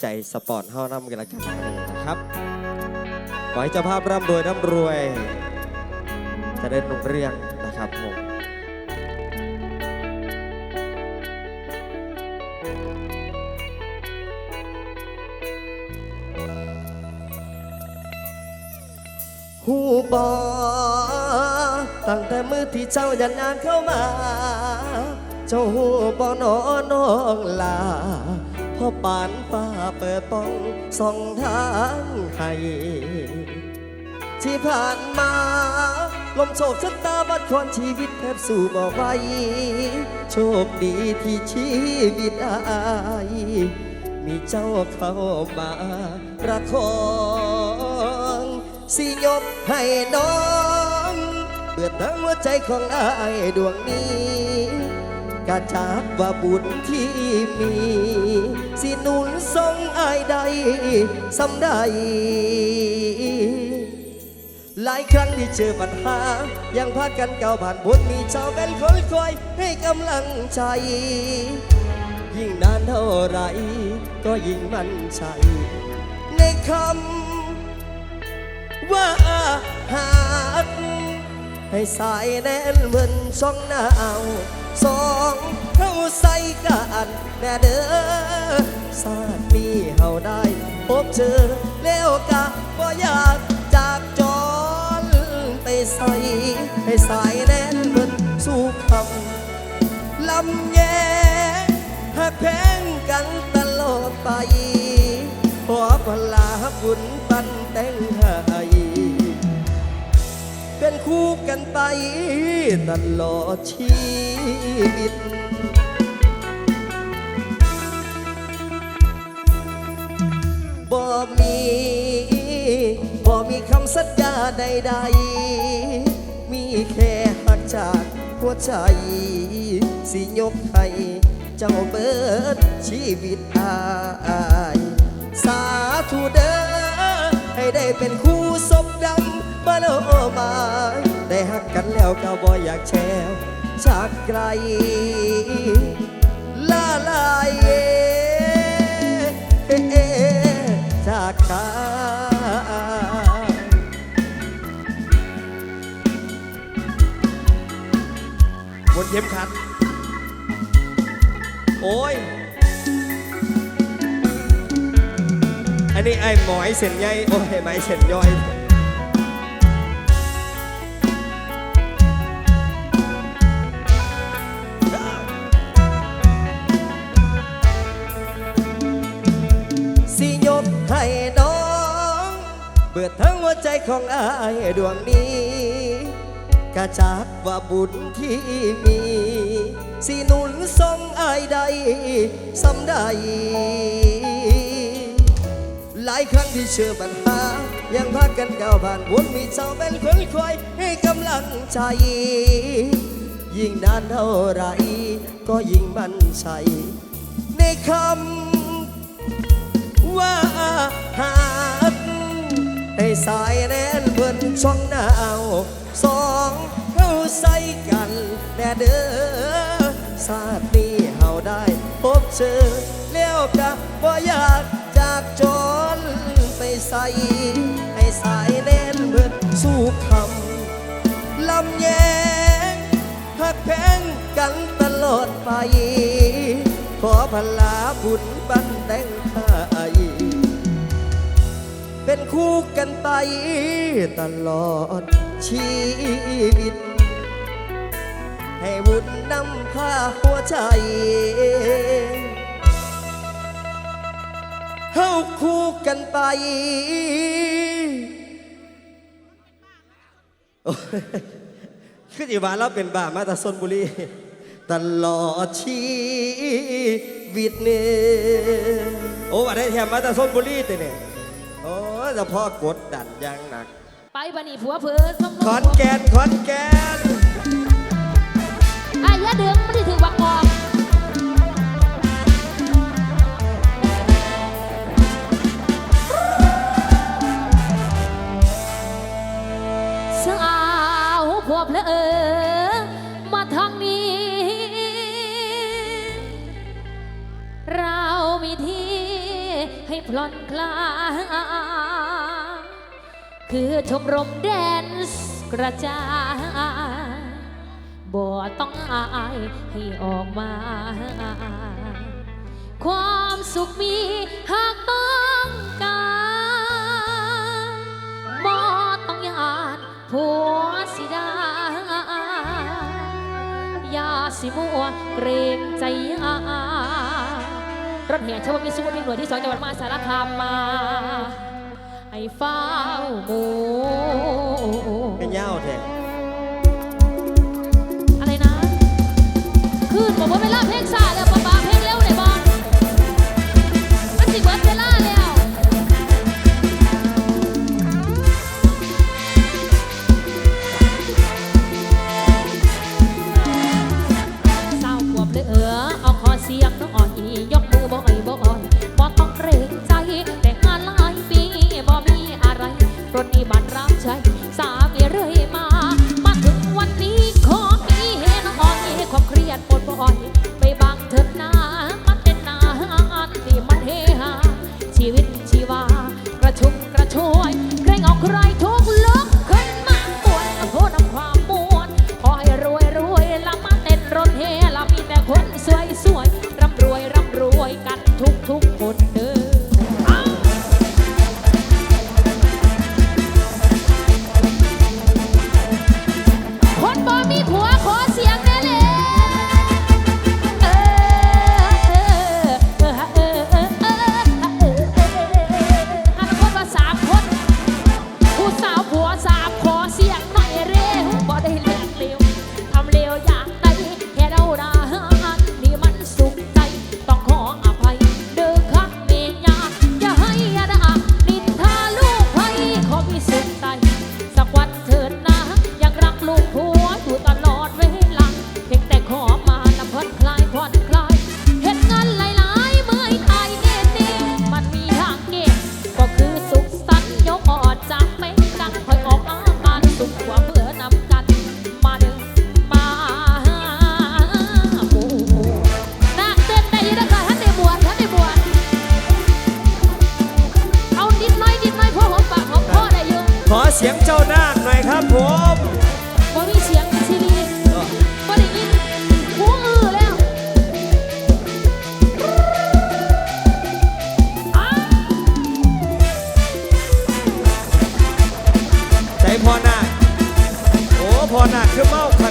ใจสปอร์ตเฮานำกันละกันนะครับขอให้เจ้าภาพร่ำรวยร่ำรวย จะได้ลงเรื่องนะครับผมหูบอตั้งแต่มือที่เจ้ายันยานเข้ามา เจ้าหูบอนอน้องลา พ่อปานฟ้าเปิดป้องสองทางให้ที่ผ่านมา ลมโชคชะตาบัดคอนชีวิตแทบสู่บ่ไหวโชคดีที่ชีวิตอายมีเจ้าเข้ามาประคองสิยกให้น้องเพื่อทั้งหัวใจของอายดวงนี้ กาจากว่าบุญที่มี สิหนุนทรงอายใดสำได้หลายครั้งที่เจอปัญหา ยังพากันเก่าผ่านบนมีเจ้าเป็นคนคอยให้กำลังใจ ยิ่งนานเท่าไร ก็ยิ่งมั่นใจ ในคำว่าหาให้สายแน่นเหมือนช่องหนาว สองเข้าใส่กันแน่เด้อสาดมีเฮาได้พบเจอแล้วกะว่าอยากจากจรไปใส่ให้สายแน่นเหมือนสู่คำลำแยหักแพงกันตลอดไปขอพลาบุญปันแต่งห้เป็นคู่กันไปตลอดชีวิตบ่มีบ่มีคำสัญญาใดๆ มีแค่หักจากหัวใจ สิยกให้เจ้าเบิดชีวิตอาย สาธุเด้อ ได้เป็นคู่ศพดำมาโลมาได้หักกันแล้วก็บ่อยากแชวจากไกลลาลายเอจากกันบนเข็มขัด โอ้ย อันนี้ไอ้หมอยเส้นใหญ่โอ้ยไม้เส้นย่อยสิยกให้น้อง เบิดทั้งหัวใจของอายดวงนี้กะจากว่าบุญที่มี สิหนุนทรงอายใดสำได้ หลายครั้งที่เชื่อปัญหา ยังพากันก้าวผ่านวนมีเจ้าเป็นคนคอยให้กำลังใจ ยิ่งนานเท่าไร ก็ยิ่งมั่นใจ ในคำว่าหากให้สายแน่นเพื่อนช่องหนาวสองเข้าใส่กันแน่เด้อสาดนี้เฮาได้พบเจอแล้วกะบ่อยากากจนไปใส่ให้สายแน่นเพื่อสู้คำลำแยงหักแพงกันตลอดไป ขอพลาบุญบันแต่งไทยเป็นคู่กันไปตลอดชีวิต ให้บุญนำพาหัวใจ เฮาคู่กันไปโอ้ยคือจีบานเราเป็นบ้ามาแต่ซนบุรี ตลอดชีวิตเนี่ยโอ้ว่าได้แถมมาแต่ซนบุรีแต่เนี่ยโอ้แต่พ่อกดดันอยังหนัก ไปบันนี่ผัวเพื่อสมขอนแก่นขอนแก่น ชมรมแดนส์กระจายบ่ต้องอายให้ออกมา ความสุขมีหากต้องการบ่ต้องยานผัวสิดาอย่าสิมัวเกรงใจอารถแห่ชาวบ้านมีสุขในหน่วยที่สองจังหวัดมหาสารคามมา ให้ฟ้าบูเป็นยาวแท้อะไรนะคือนบอกว่าไม่ลาเพลงซาแล้วป๊าป๊าเพลงเร็วไหนบ้างมันสิเบิร์ প্রতিবাদ Seu mal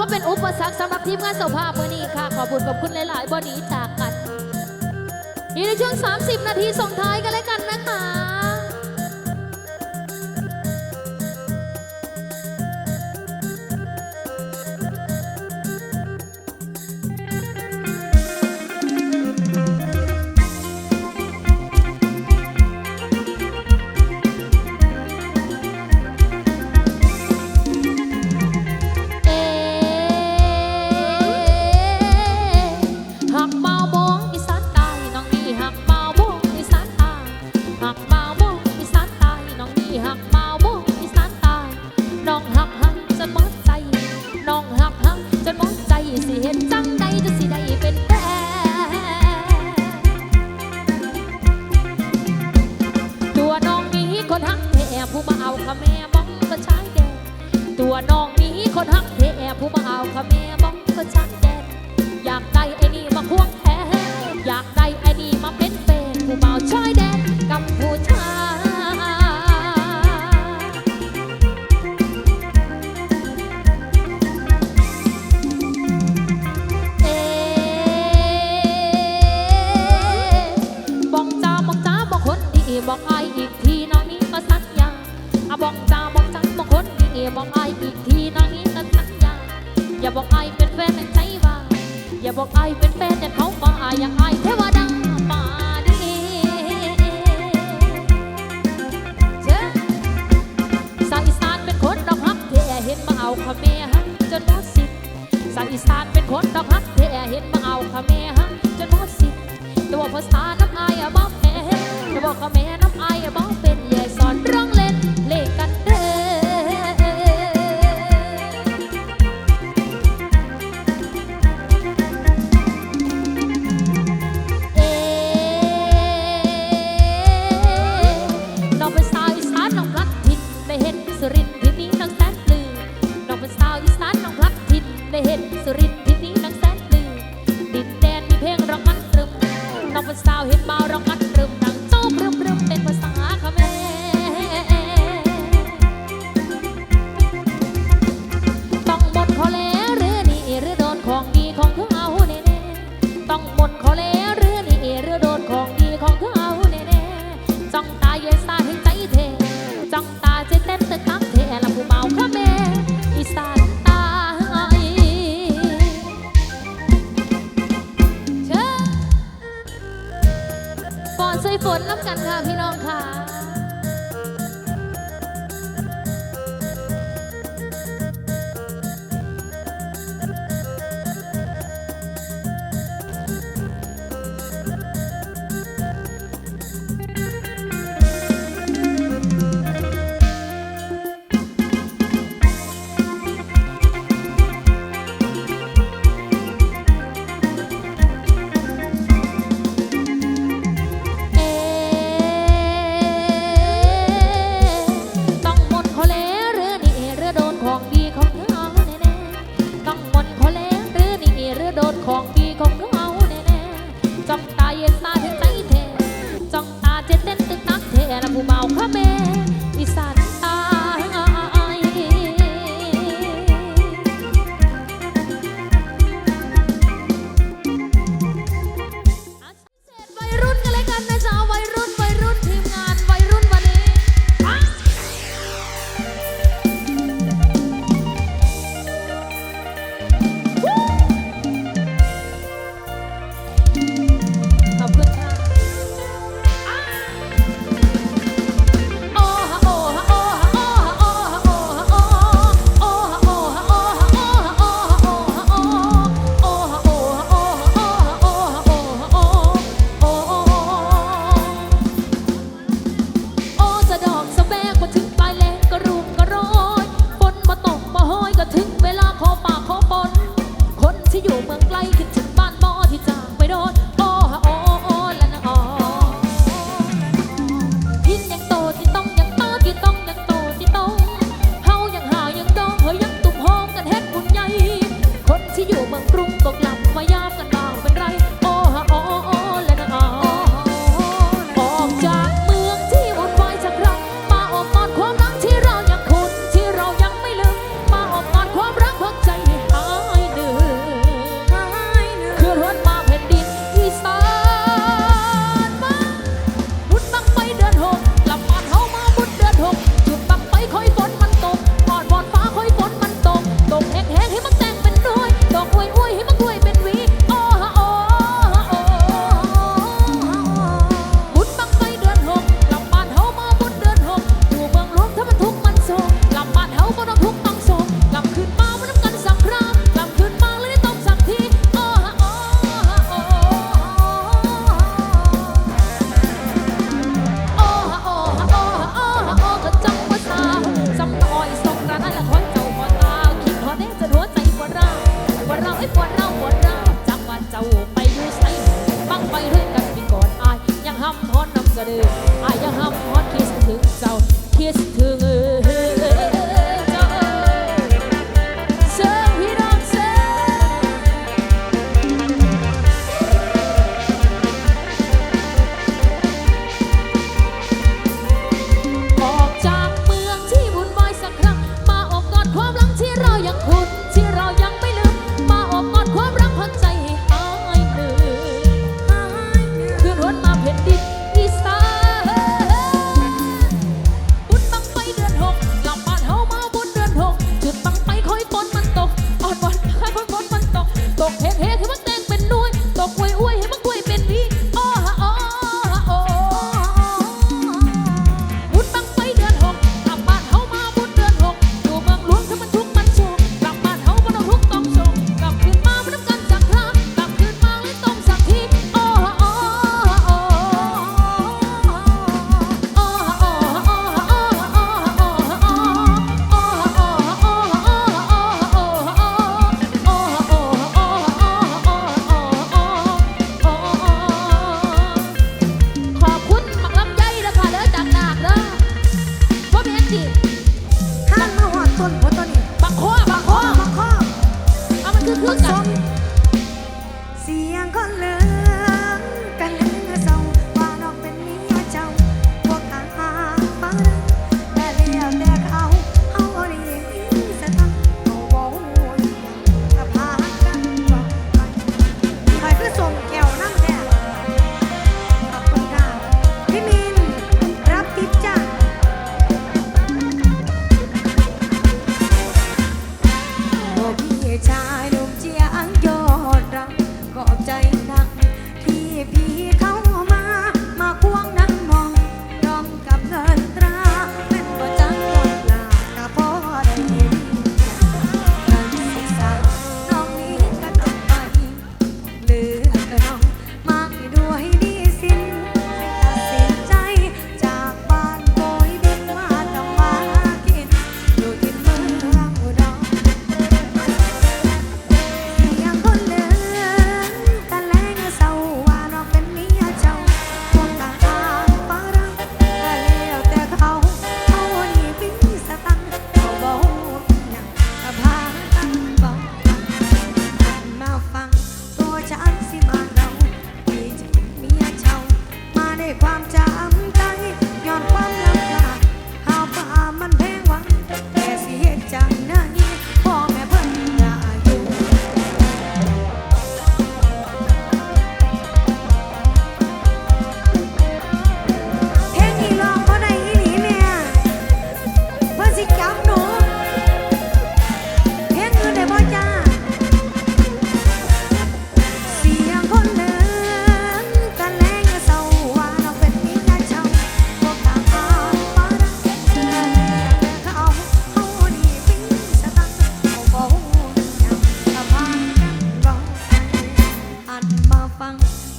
ว่าเป็นอุปสรรคสำหรับทีมงานสภาพเมื่อนี้ค่ะ ขอบคุณขอบคุณหลาย ๆบอดี้จากกันในช่วง 30 นาทีส่งท้ายกันแล้วกันนะคะ ต่เวดาป่านเจ้าสายอีสานเป็นคนดอกฮักแท่เห็นมาเอาขม่ฮักจนหมดสิทธิ์าอีสานเป็นคนดอกฮักแท่เห็นมาเอาขมีฮักจนหมดสิทธิ์ตัวภาษาน้ำไอายบ่แพ้ตัวขะแม่น้ำอายบ่แพ้ สาวเห็นเบาเรากัด ที่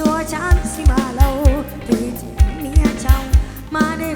ตัวฉันสิมาเราที่จริงเมียเจ้ามาได้